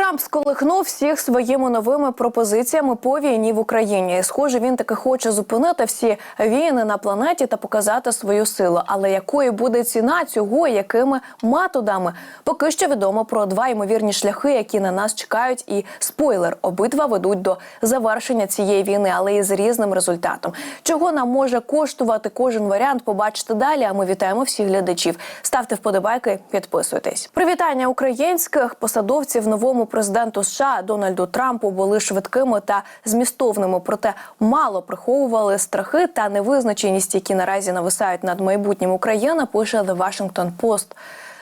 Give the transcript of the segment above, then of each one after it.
Трамп сколихнув всіх своїми новими пропозиціями по війні в Україні. Схоже, він таки хоче зупинити всі війни на планеті та показати свою силу. Але якою буде ціна цього, і якими методами? Поки що відомо про два ймовірні шляхи, які на нас чекають. І спойлер, обидва ведуть до завершення цієї війни, але із різним результатом. Чого нам може коштувати кожен варіант? Побачите далі. А ми вітаємо всіх глядачів. Ставте вподобайки, підписуйтесь. Привітання українських посадовців новому президенту США Дональду Трампу були швидкими та змістовними, проте мало приховували страхи та невизначеність, які наразі нависають над майбутнім України. Пише The Washington Post.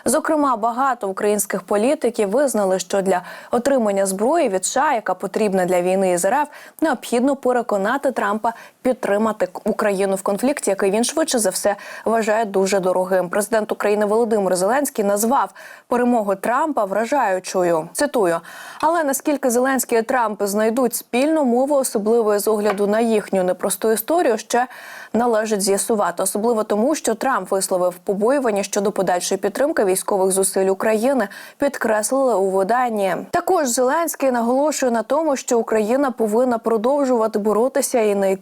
Зокрема, багато українських політиків визнали, що для отримання зброї від США, яка потрібна для війни із РФ, необхідно переконати Трампа підтримати Україну в конфлікті, який він швидше за все вважає дуже дорогим. Президент України Володимир Зеленський назвав перемогу Трампа вражаючою. Цитую, але наскільки Зеленський і Трамп знайдуть спільну мову, особливо з огляду на їхню непросту історію, ще належить з'ясувати, особливо тому, що Трамп висловив побоювання щодо подальшої підтримки військових зусиль України, підкреслили у виданні. Також Зеленський наголошує на тому, що Україна повинна продовжувати боротися і не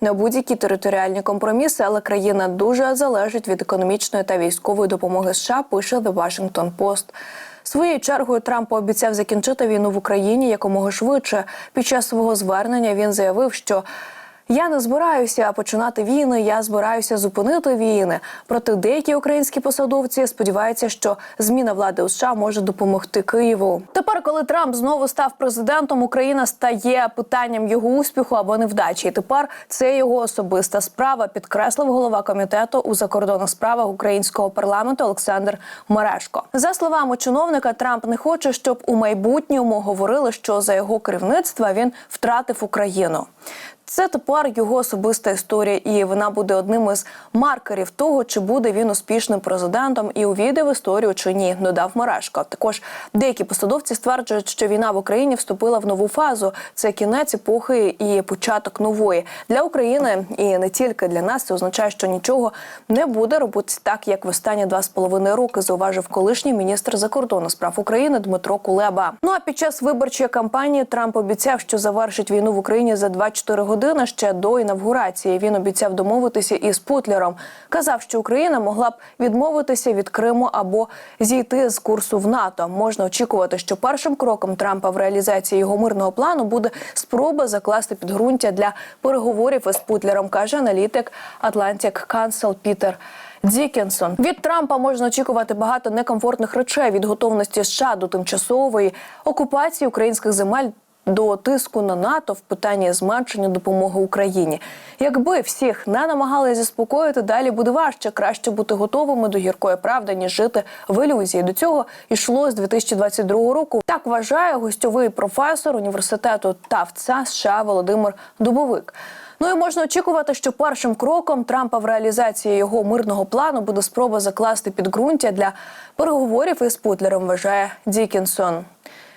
на будь-які територіальні компроміси, але країна дуже залежить від економічної та військової допомоги США. Пише The Washington Post. Своєю чергою Трамп пообіцяв закінчити війну в Україні якомога швидше. Під час свого звернення він заявив, що я не збираюся починати війни, я збираюся зупинити війни. Проте деякі українські посадовці сподіваються, що зміна влади у США може допомогти Києву. Тепер, коли Трамп знову став президентом, Україна стає питанням його успіху або невдачі. І тепер це його особиста справа, підкреслив голова комітету у закордонних справах українського парламенту Олександр Мерешко. За словами чиновника, Трамп не хоче, щоб у майбутньому говорили, що за його керівництва він втратив Україну. Це тепер його особиста історія, і вона буде одним із маркерів того, чи буде він успішним президентом і увійде в історію чи ні. Додав Марашко. Також деякі посадовці стверджують, що війна в Україні вступила в нову фазу. Це кінець епохи і початок нової для України, і не тільки для нас. Це означає, що нічого не буде робитися так, як в останні два з половиною роки. Зауважив колишній міністр закордонних справ України Дмитро Кулеба. Ну а під час виборчої кампанії Трамп обіцяв, що завершить війну в Україні за 24 години година ще до інавгурації. Він обіцяв домовитися із Путлером. Казав, що Україна могла б відмовитися від Криму або зійти з курсу в НАТО. Можна очікувати, що першим кроком Трампа в реалізації його мирного плану буде спроба закласти підґрунтя для переговорів із Путлером, каже аналітик Atlantic Council Пітер. Дікенсон від Трампа можна очікувати багато некомфортних речей від готовності США до тимчасової окупації українських земель до тиску на НАТО в питанні зменшення допомоги Україні. Якби всіх не намагали заспокоїти, далі буде важче краще бути готовими до гіркої правди, ніж жити в ілюзії. До цього йшло з 2022 року. Так вважає гостьовий професор університету Тавца США Володимир Дубовик. Ну і можна очікувати, що першим кроком Трампа в реалізації його мирного плану буде спроба закласти підґрунтя для переговорів із Путлером. Вважає Дікінсон.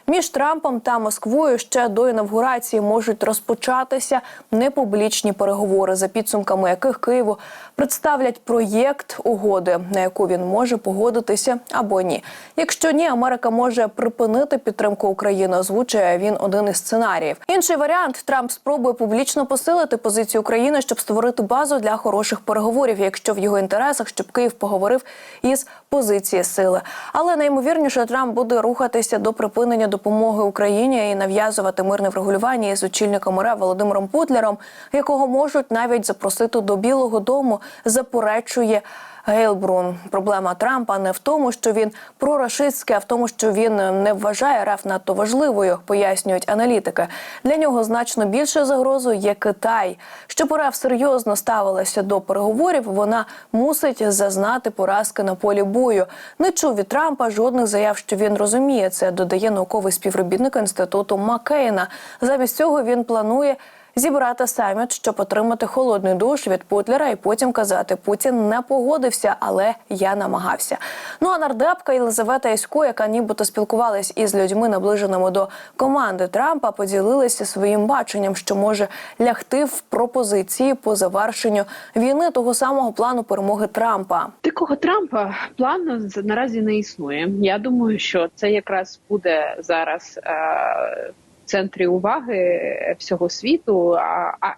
Між Трампом та Москвою ще до інавгурації можуть розпочатися непублічні переговори, за підсумками яких Києву представлять проєкт угоди, на яку він може погодитися або ні. Якщо ні, Америка може припинити підтримку України. Озвучує він один із сценаріїв. Інший варіант Трамп спробує публічно посилити позицію України, щоб створити базу для хороших переговорів, якщо в його інтересах, щоб Київ поговорив із позиції сили. Але найімовірніше Трамп буде рухатися до припинення допомоги Україні і нав'язувати мирне врегулювання із очільником РФ Володимиром Путлером, якого можуть навіть запросити до Білого Дому, заперечує. Гейлбрун проблема Трампа не в тому, що він прорашистський, а в тому, що він не вважає РФ надто важливою, пояснюють аналітики. Для нього значно більше загрозою є Китай. Щоб РФ серйозно ставилася до переговорів, вона мусить зазнати поразки на полі бою. Не чув від Трампа жодних заяв, що він розуміє це. Додає науковий співробітник інституту Маккейна. Замість цього він планує Зібрати саміт, щоб отримати холодний душ від Путлера, і потім казати Путін не погодився, але я намагався. Ну а нардепка Єлизавета Ясько, яка нібито спілкувалась із людьми, наближеними до команди Трампа, поділилася своїм баченням, що може лягти в пропозиції по завершенню війни того самого плану перемоги Трампа. Дикого Трампа плану наразі не існує. Я думаю, що це якраз буде зараз е, центрі уваги всього світу. А, а,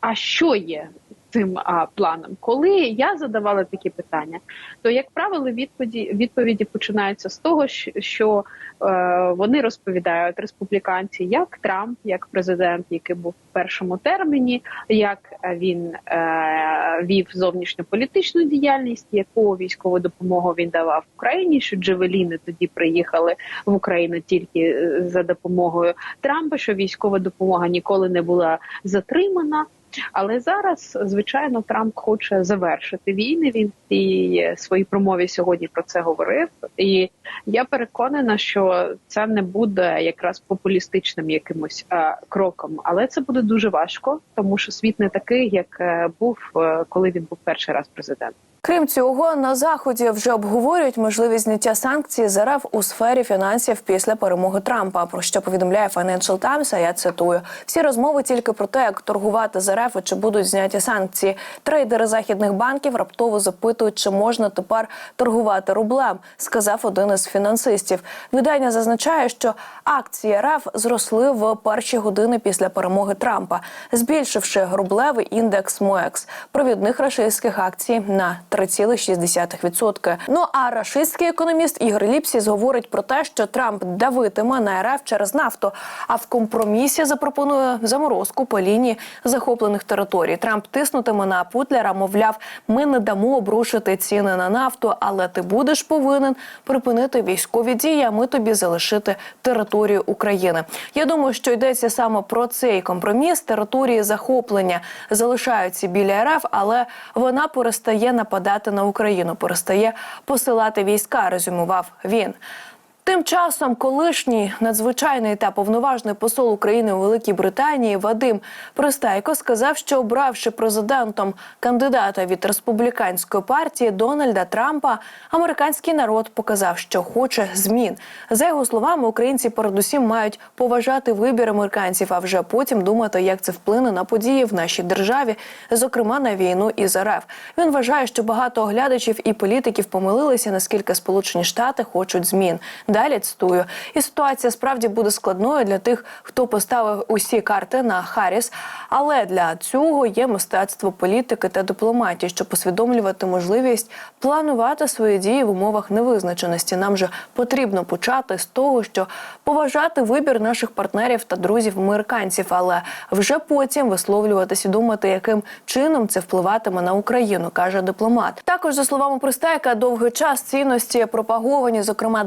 а що є цим а, планом? Коли я задавала такі питання, то як правило відповіді відповіді починаються з того, що, е, вони розповідають республіканці, як Трамп, як президент, який був в першому терміні, як він е, вів зовнішньополітичну діяльність, яку військову допомогу він давав Україні, що Джевеліни тоді приїхали в Україну тільки е, за допомогою Трампа, що військова допомога ніколи не була затримана. Але зараз, звичайно, Трамп хоче завершити війни. Він в своїй промові сьогодні про це говорив. І я переконана, що це не буде якраз популістичним якимось е, кроком, але це буде дуже важко, тому що світ не такий, як е, був е, коли він був перший раз президентом. Крім цього, на заході вже обговорюють можливість зняття санкцій з у сфері фінансів після перемоги Трампа. Про що повідомляє Financial Times, а Я цитую: всі розмови тільки про те, як торгувати з РФ і чи будуть зняті санкції. Трейдери західних банків раптово запитують, чи можна тепер торгувати рублем. Сказав один із фінансистів. Видання зазначає, що акції РФ зросли в перші години після перемоги Трампа, збільшивши рублевий індекс МОЕКС провідних рашистських акцій на 3,6%. Ну а рашистський економіст Ігор Ліпсіс говорить про те, що Трамп давитиме на РФ через нафту, а в компромісі запропонує заморозку по лінії захоплених територій. Трамп тиснутиме на Путлера, мовляв, ми не дамо обрушити ціни на нафту, але ти будеш повинен припинити військові дії. а Ми тобі залишити територію України. Я думаю, що йдеться саме про цей компроміс. Території захоплення залишаються біля РФ, але вона перестає нападати на Україну, перестає посилати війська. Резюмував він. Тим часом колишній надзвичайний та повноважний посол України у Великій Британії Вадим Пристайко сказав, що обравши президентом кандидата від республіканської партії Дональда Трампа, американський народ показав, що хоче змін. За його словами, українці передусім мають поважати вибір американців, а вже потім думати, як це вплине на події в нашій державі, зокрема на війну із РФ. Він вважає, що багато оглядачів і політиків помилилися, наскільки Сполучені Штати хочуть змін. Далі цитую, і ситуація справді буде складною для тих, хто поставив усі карти на Харріс. Але для цього є мистецтво політики та дипломатії, щоб усвідомлювати можливість планувати свої дії в умовах невизначеності. Нам же потрібно почати з того, що поважати вибір наших партнерів та друзів американців, але вже потім висловлюватись і думати, яким чином це впливатиме на Україну, каже дипломат. Також за словами Пристайка, довгий час цінності пропаговані, зокрема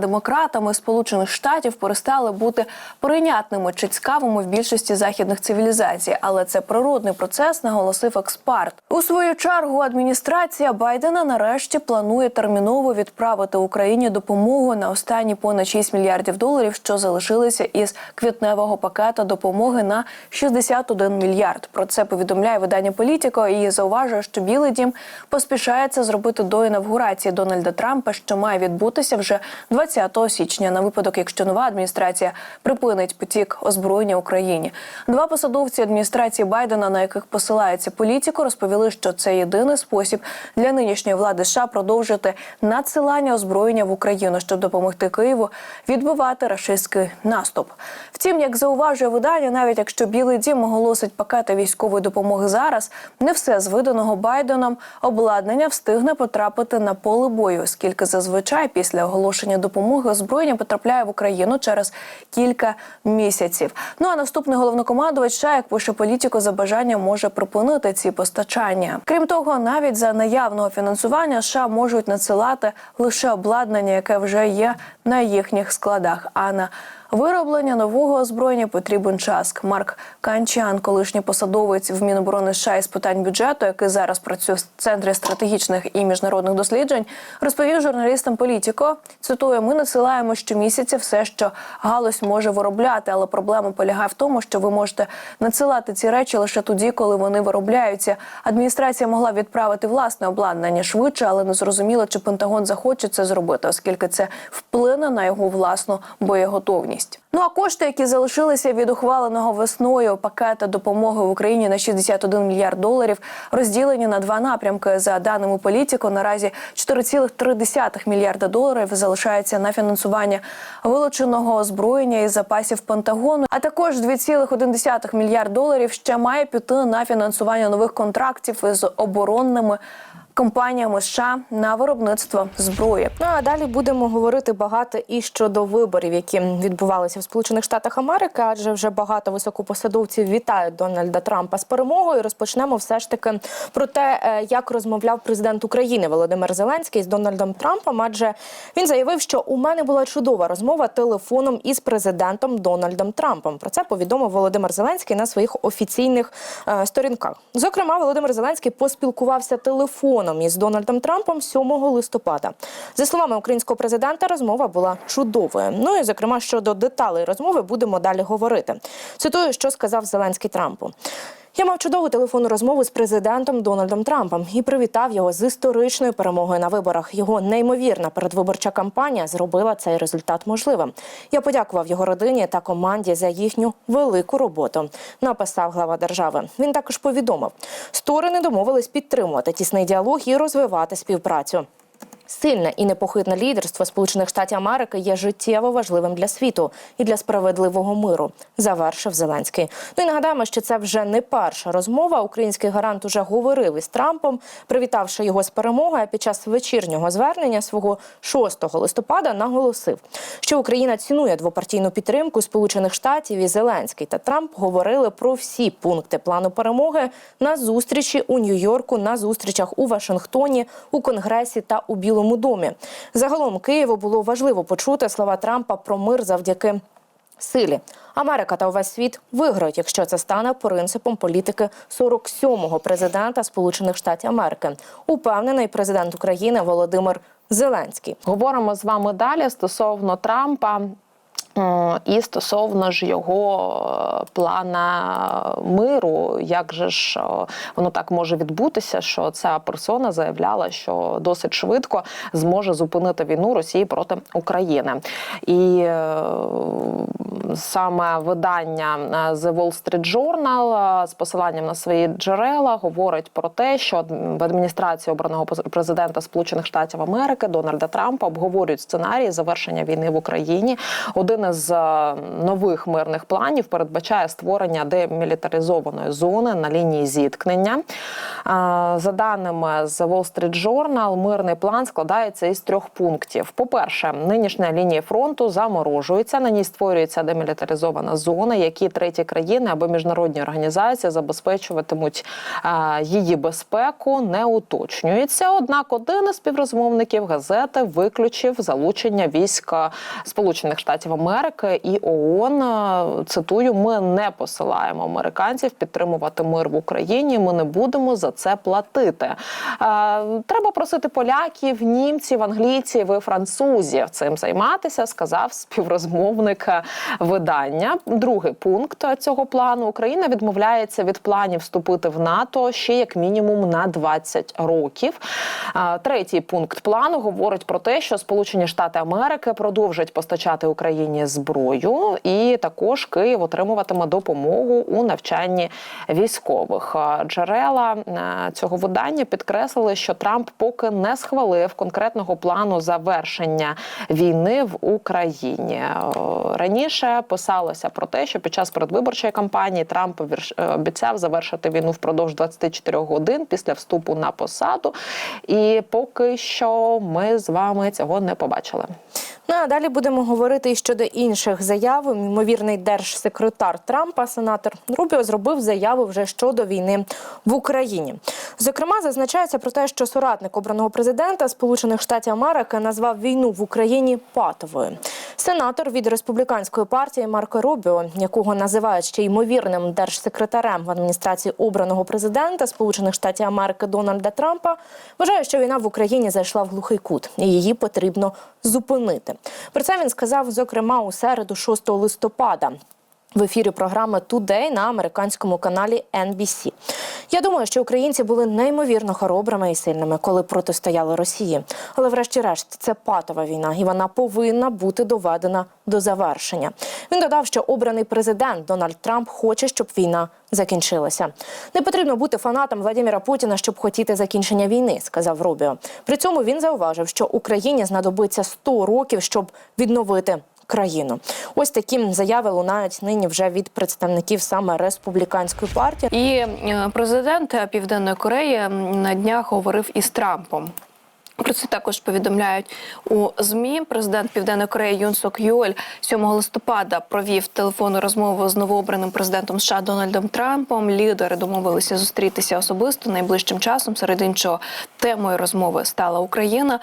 демократами Сполучених Штатів, перестали бути прийнятними чи цікавими в більшості західних цивілізацій, але це природний процес, наголосив експерт. У свою чергу адміністрація Байдена нарешті планує терміново відправити Україні допомогу на останні понад 6 мільярдів доларів, що залишилися із квітневого пакета допомоги на 61 мільярд. Про це повідомляє видання Політіко і зауважує, що Білий Дім поспішається зробити до інавгурації Дональда Трампа, що має відбутися вже 20 січня, на випадок, якщо нова адміністрація припинить потік озброєння Україні. Два посадовці адміністрації Байдена, на яких посилається політико, розповіли, що це єдиний спосіб для нинішньої влади США продовжити надсилання озброєння в Україну, щоб допомогти Києву відбивати рашистський наступ. Втім, як зауважує видання, навіть якщо Білий Дім оголосить пакети військової допомоги зараз, не все з виданого Байденом обладнання встигне потрапити на поле бою, оскільки зазвичай після оголошення допомоги озброєння потрапляє в Україну через кілька місяців. Ну а наступний головнокомандувач ще, як пише політику, за бажанням може припинити ці постачання. Крім того, навіть за наявного фінансування США можуть надсилати лише обладнання, яке вже є на їхніх складах, а на Вироблення нового озброєння потрібен час. Марк Канчан, колишній посадовець в Міноборони США із питань бюджету, який зараз працює в центрі стратегічних і міжнародних досліджень, розповів журналістам Політіко. Цитую: ми надсилаємо щомісяця все, що галузь може виробляти, але проблема полягає в тому, що ви можете надсилати ці речі лише тоді, коли вони виробляються. Адміністрація могла відправити власне обладнання швидше, але не зрозуміло, чи Пентагон захоче це зробити, оскільки це вплине на його власну боєготовність. Ну а кошти, які залишилися від ухваленого весною пакета допомоги в Україні на 61 мільярд доларів, розділені на два напрямки. За даними політико, наразі 4,3 мільярда доларів залишається на фінансування вилученого озброєння із запасів Пентагону. А також 2,1 мільярд доларів ще має піти на фінансування нових контрактів із оборонними компаніями США на виробництво зброї. Ну а далі будемо говорити багато і щодо виборів, які відбувалися в Сполучених Штатах Америки, адже вже багато високопосадовців вітають Дональда Трампа з перемогою. Розпочнемо все ж таки про те, е, як розмовляв президент України Володимир Зеленський з Дональдом Трампом. Адже він заявив, що у мене була чудова розмова телефоном із президентом Дональдом Трампом. Про це повідомив Володимир Зеленський на своїх офіційних е, сторінках. Зокрема, Володимир Зеленський поспілкувався телефоном із Дональдом Трампом 7 листопада. За словами українського президента, розмова була чудовою. Ну і зокрема щодо деталей розмови будемо далі говорити. Цитую, що сказав Зеленський Трампу. Я мав чудову телефонну розмову з президентом Дональдом Трампом і привітав його з історичною перемогою на виборах. Його неймовірна передвиборча кампанія зробила цей результат можливим. Я подякував його родині та команді за їхню велику роботу. Написав глава держави. Він також повідомив, сторони домовились підтримувати тісний діалог і розвивати співпрацю. Сильне і непохитне лідерство Сполучених Штатів Америки є життєво важливим для світу і для справедливого миру. Завершив Зеленський. Ну і нагадаємо, що це вже не перша розмова. Український гарант уже говорив із Трампом, привітавши його з перемогою. Під час вечірнього звернення свого 6 листопада наголосив, що Україна цінує двопартійну підтримку Сполучених Штатів і Зеленський та Трамп говорили про всі пункти плану перемоги на зустрічі у Нью-Йорку, на зустрічах у Вашингтоні, у Конгресі та у Білому домі. Загалом Києву було важливо почути слова Трампа про мир завдяки силі. Америка та увесь світ виграють, якщо це стане принципом політики 47-го президента Сполучених Штатів Америки. Упевнений президент України Володимир Зеленський. Говоримо з вами далі стосовно Трампа. Е, І стосовно ж його е, плана миру, як же ж е, воно так може відбутися, що ця персона заявляла, що досить швидко зможе зупинити війну Росії проти України, і саме видання е, The Wall Street Journal е, з посиланням на свої джерела говорить про те, що в адміністрації обраного президента Сполучених Штатів Америки Дональда Трампа обговорюють сценарії завершення війни в Україні. Один із е, нових мирних планів передбачає створення демілітаризованої зони на лінії зіткнення. За даними з Wall Street Journal, мирний план складається із трьох пунктів. По-перше, нинішня лінія фронту заморожується. На ній створюється демілітаризована зона, які треті країни або міжнародні організації забезпечуватимуть її безпеку, не уточнюється. Однак один із співрозмовників газети виключив залучення війська Сполучених Штатів Америки і ООН. Цитую: ми не посилаємо американців підтримувати мир в Україні. Ми не будемо за це платити. Треба просити поляків, німців, англійців і французів цим займатися, сказав співрозмовник е, видання. Другий пункт цього плану Україна відмовляється від планів вступити в НАТО ще як мінімум на 20 років. Третій пункт плану говорить про те, що Сполучені Штати Америки продовжать постачати Україні зброю, і також Київ отримуватиме допомогу у навчанні військових. Джерела е, цього видання підкреслили, що Трамп поки не схвалив конкретного плану завершення війни в Україні. Е, Раніше писалося про те, що під час передвиборчої кампанії Трамп е, обіцяв завершити війну впродовж 24 годин після вступу на посаду. І поки що ми з вами цього не побачили. Ну а далі будемо говорити щодо інших заяв. Ймовірний держсекретар Трампа, сенатор Рубіо, зробив заяву вже щодо війни в Україні. Зокрема, зазначається про те, що соратник обраного президента Сполучених Штатів Америки назвав війну в Україні патовою. Сенатор від республіканської партії Марко Рубіо, якого називають ще ймовірним держсекретарем в адміністрації обраного президента Сполучених Штатів Америки Дональда Трампа, вважає, що війна в Україні зайшла в глухий кут, і її потрібно зупинити. Про це він сказав, зокрема, у середу, 6 листопада. В ефірі програми «Today» на американському каналі NBC. Я думаю, що українці були неймовірно хоробрими і сильними, коли протистояли Росії. Але, врешті-решт, це патова війна, і вона повинна бути доведена до завершення. Він додав, що обраний президент Дональд Трамп хоче, щоб війна закінчилася. Не потрібно бути фанатом Владимира Путіна, щоб хотіти закінчення війни, сказав Рубіо. При цьому він зауважив, що Україні знадобиться 100 років, щоб відновити країну. Ось такі заяви лунають нині вже від представників саме республіканської партії. І е, президент Південної Кореї на днях говорив із Трампом. Про це також повідомляють у змі. Президент Південної Кореї Юн Сок Юель 7 листопада провів телефонну розмову з новообраним президентом США Дональдом Трампом. Лідери домовилися зустрітися особисто найближчим часом. Серед іншого темою розмови стала Україна.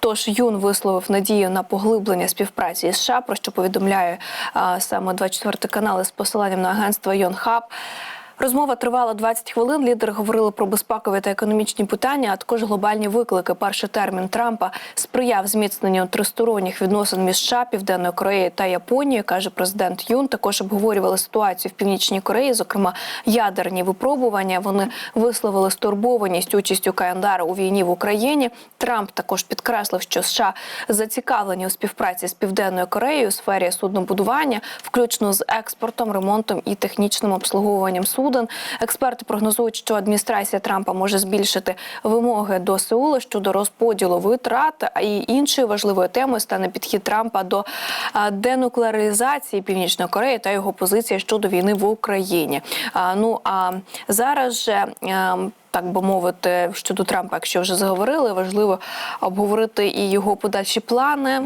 Тож Юн висловив надію на поглиблення співпраці із США, про що повідомляє а, саме 24 канал із посиланням на агентство Йонхаб. Розмова тривала 20 хвилин. Лідери говорили про безпекові та економічні питання, а також глобальні виклики. Перший термін Трампа сприяв зміцненню тристоронніх відносин між США, Південною Кореєю та Японією, каже президент Юн. Також обговорювали ситуацію в північній Кореї, зокрема ядерні випробування. Вони висловили стурбованість участю КНДР у війні в Україні. Трамп також підкреслив, що США зацікавлені у співпраці з Південною Кореєю у сфері суднобудування, включно з експортом, ремонтом і технічним обслуговуванням суден. Експерти прогнозують, що адміністрація Трампа може збільшити вимоги до Сеула щодо розподілу витрат. І іншою важливою темою стане підхід Трампа до денуклеаризації Північної Кореї та його позиція щодо війни в Україні. Ну а зараз же. ем, так би мовити, щодо Трампа, якщо вже заговорили, важливо обговорити і його подальші плани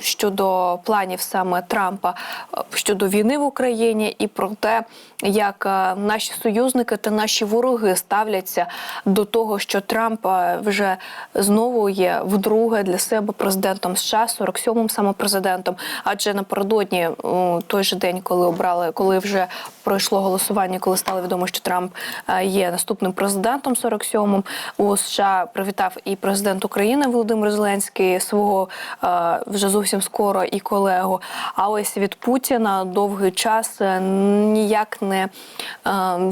щодо планів саме Трампа е, щодо війни в Україні, і про те, як е, наші союзники та наші вороги ставляться до того, що Трамп е, вже знову є вдруге для себе президентом США, 47-м саме президентом. Адже напередодні той же день, коли обрали, коли вже пройшло голосування, коли стало відомо, що Трамп е, є наступним президентом 47-м, у США привітав і президент України Володимир Зеленський свого е, вже зовсім скоро і колегу. А ось від Путіна довгий час ніяк не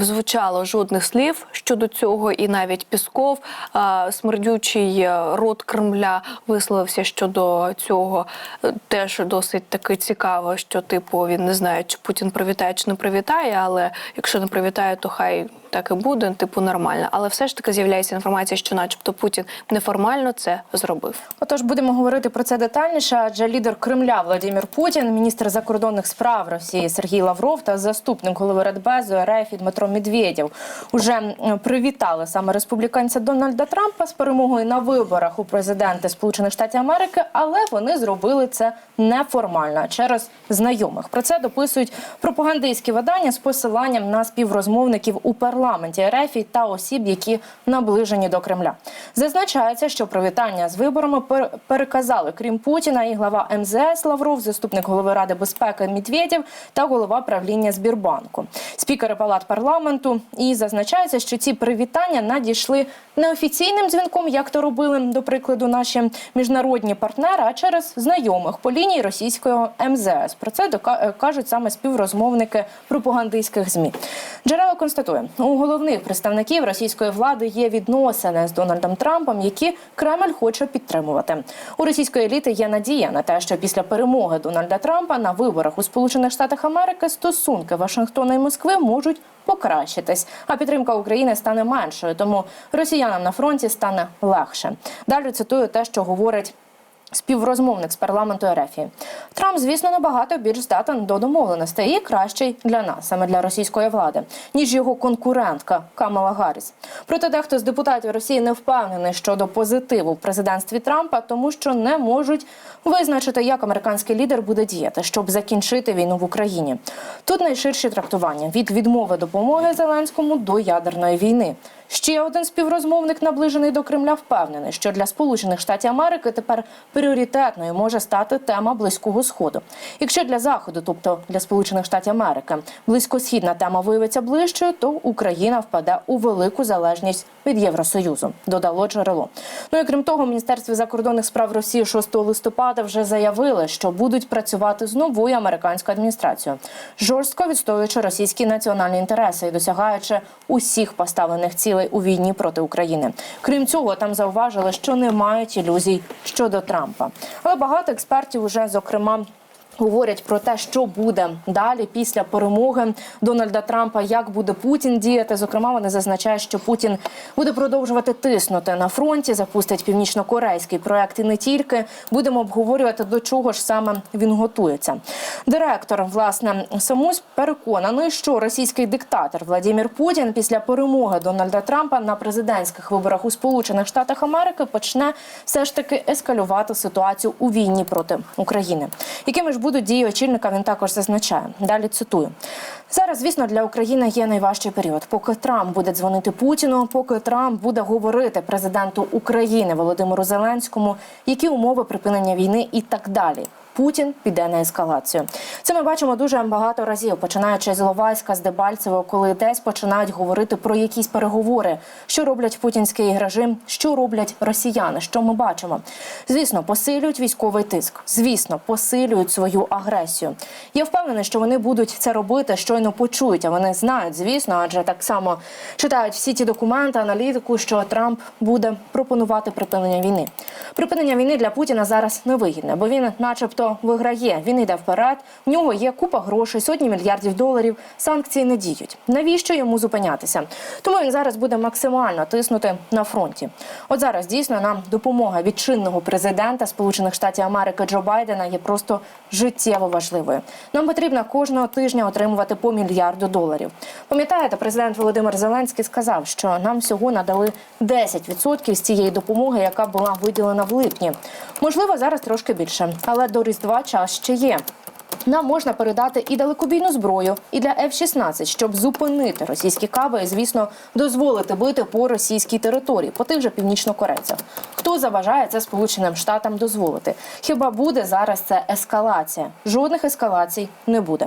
звучало жодних слів щодо цього, і навіть Пісков, е, смердючий е, рот Кремля, висловився щодо цього. Е, Теж досить таки цікаво, що типу він не знає, чи Путін привітає чи не привітає, але якщо не привітає, то хай так і буде, типу нормально. Але все ж таки з'являється інформація, що, начебто, Путін неформально це зробив. Отож, будемо говорити про це детальніше. Адже лідер Кремля Владимир Путін, міністр закордонних справ Росії Сергій Лавров та заступник голови Радбезу РФ Дмитро Медведєв уже привітали саме республіканця Дональда Трампа з перемогою на виборах у президенти Сполучених Штатів Америки, але вони зробили це неформально через знайомих. Про це дописують пропагандистські видання з посиланням на співрозмовників у парламенті РФ та осіб, які наближені до Кремля. Зазначається, що привітання з виборами пер- переказали крім Путіна і глава МЗС Лавров, заступник голови Ради безпеки Медведєв та голова правління Збірбанку, спікери палат парламенту. І зазначається, що ці привітання надійшли не офіційним дзвінком, як то робили до прикладу наші міжнародні партнери, а через знайомих по лінії російського МЗС. Про це е, кажуть саме співрозмовники пропагандистських змі. Джерело констатує, у головних представників російської влади є відносини з Дональдом Трампом, які Кремль хоче підтримувати. У російської еліти є надія на те, що після перемоги Дональда Трампа на виборах у Сполучених Штатах Америки стосунки Вашингтона і Москви можуть покращитись, а підтримка України стане меншою. Тому росіянам на фронті стане легше. Далі цитую те, що говорить співрозмовник з парламенту РФ. Трамп, звісно, набагато більш здатен до домовленостей і кращий для нас, саме для російської влади, ніж його конкурентка Камала Гарріс. Проте дехто з депутатів Росії не впевнений щодо позитиву в президентстві Трампа, тому що не можуть визначити, як американський лідер буде діяти, щоб закінчити війну в Україні. Тут найширші трактування від відмови допомоги Зеленському до ядерної війни. Ще один співрозмовник, наближений до Кремля, впевнений, що для Сполучених Штатів Америки тепер пріоритетною може стати тема близького сходу. Якщо для заходу, тобто для Сполучених Штатів Америки, близькосхідна тема виявиться ближчою, то Україна впаде у велику залежність від Євросоюзу. Додало джерело. Ну і крім того, міністерстві закордонних справ Росії 6 листопада вже заявили, що будуть працювати з новою американською адміністрацією, жорстко відстоюючи російські національні інтереси і досягаючи усіх поставлених цілей у війні проти України. Крім цього, там зауважили, що не мають ілюзій щодо Трампа. Але багато експертів уже зокрема. Говорять про те, що буде далі після перемоги Дональда Трампа, як буде Путін діяти. Зокрема, вони зазначають, що Путін буде продовжувати тиснути на фронті, запустить північно-корейський проект і не тільки. Будемо обговорювати до чого ж саме він готується. Директор власне Самусь переконаний, що російський диктатор Владимир Путін після перемоги Дональда Трампа на президентських виборах у Сполучених Штатах Америки почне все ж таки ескалювати ситуацію у війні проти України. Якими ж будуть дії очільника, він також зазначає. Далі цитую. Зараз, звісно, для України є найважчий період. Поки Трамп буде дзвонити Путіну, поки Трамп буде говорити президенту України Володимиру Зеленському, які умови припинення війни і так далі. Путін піде на ескалацію. Це ми бачимо дуже багато разів, починаючи з Іловайська, з Дебальцево, коли десь починають говорити про якісь переговори, що роблять путінський режим, що роблять росіяни. Що ми бачимо? Звісно, посилюють військовий тиск. Звісно, посилюють свою агресію. Я впевнена, що вони будуть це робити, щойно почують. А вони знають, звісно, адже так само читають всі ті документи, аналітику, що Трамп буде пропонувати припинення війни. Припинення війни для Путіна зараз невигідне, бо він, начебто, виграє. Він йде вперед. В нього є купа грошей, сотні мільярдів доларів. Санкції не діють. Навіщо йому зупинятися? Тому він зараз буде максимально тиснути на фронті. От зараз дійсно нам допомога від чинного президента Сполучених Штатів Америки Джо Байдена є просто життєво важливою. Нам потрібно кожного тижня отримувати по мільярду доларів. Пам'ятаєте, президент Володимир Зеленський сказав, що нам всього надали 10% з цієї допомоги, яка була виділена в липні. Можливо, зараз трошки більше, але до різдва час ще є. Нам можна передати і далекобійну зброю, і для F-16, щоб зупинити російські каби і, звісно, дозволити бити по російській території, по тих же північнокорейцях. Хто заважає це Сполученим Штатам дозволити? Хіба буде зараз це ескалація? Жодних ескалацій не буде.